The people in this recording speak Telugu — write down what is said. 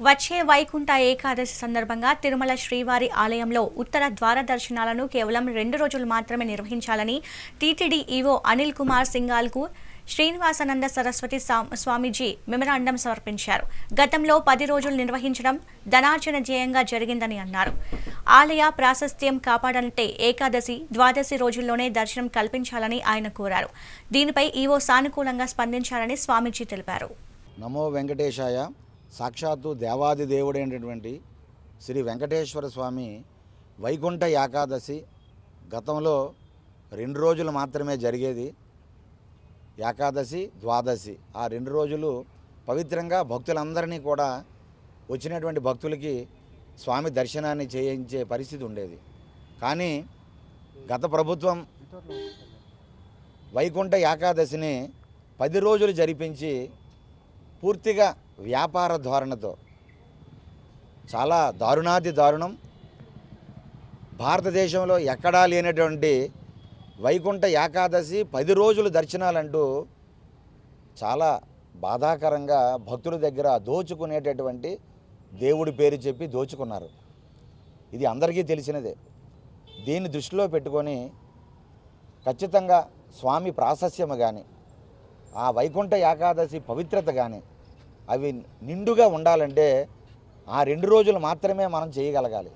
వచ్చే వైకుంఠ ఏకాదశి సందర్భంగా తిరుమల శ్రీవారి ఆలయంలో ఉత్తర ద్వార దర్శనాలను కేవలం రెండు రోజులు మాత్రమే నిర్వహించాలని టీటీడీ ఈవో అనిల్ కుమార్ సింగాల్కు శ్రీనివాసానంద సరస్వతి సా- స్వామీజీ మెమరాండం సమర్పించారు. గతంలో పది రోజులు నిర్వహించడం ధనార్జన ధ్యేయంగా జరిగిందని అన్నారు. ఆలయ ప్రాశస్త్యం కాపాడాలంటే ఏకాదశి ద్వాదశి రోజుల్లోనే దర్శనం కల్పించాలని ఆయన కోరారు. దీనిపై ఈవో సానుకూలంగా స్పందించాలని స్వామీజీ తెలిపారు. నమో వెంకటేశాయ. సాక్షాత్తు దేవాది దేవుడైనటువంటి శ్రీ వెంకటేశ్వర స్వామి వైకుంఠ ఏకాదశి గతంలో రెండు రోజులు మాత్రమే జరిగేది. ఏకాదశి ద్వాదశి ఆ రెండు రోజులు పవిత్రంగా భక్తులందరినీ కూడా వచ్చినటువంటి భక్తులకి స్వామి దర్శనాన్ని చేయించే పరిస్థితి ఉండేది. కానీ గత ప్రభుత్వం వైకుంఠ ఏకాదశిని పది రోజులు జరిపించి పూర్తిగా వ్యాపార ధోరణితో. చాలా దారుణాది దారుణం. భారతదేశంలో ఎక్కడా లేనటువంటి వైకుంఠ ఏకాదశి పది రోజులు దర్శనాలంటూ చాలా బాధాకరంగా భక్తుల దగ్గర దోచుకునేటటువంటి దేవుడి పేరు చెప్పి దోచుకున్నారు. ఇది అందరికీ తెలిసినదే. దీన్ని దృష్టిలో పెట్టుకొని ఖచ్చితంగా స్వామి ప్రాశస్యము కానీ ఆ వైకుంఠ ఏకాదశి పవిత్రత కానీ అవి నిండుగా ఉండాలంటే ఆ రెండు రోజులు మాత్రమే మనం చేయగలగాలి.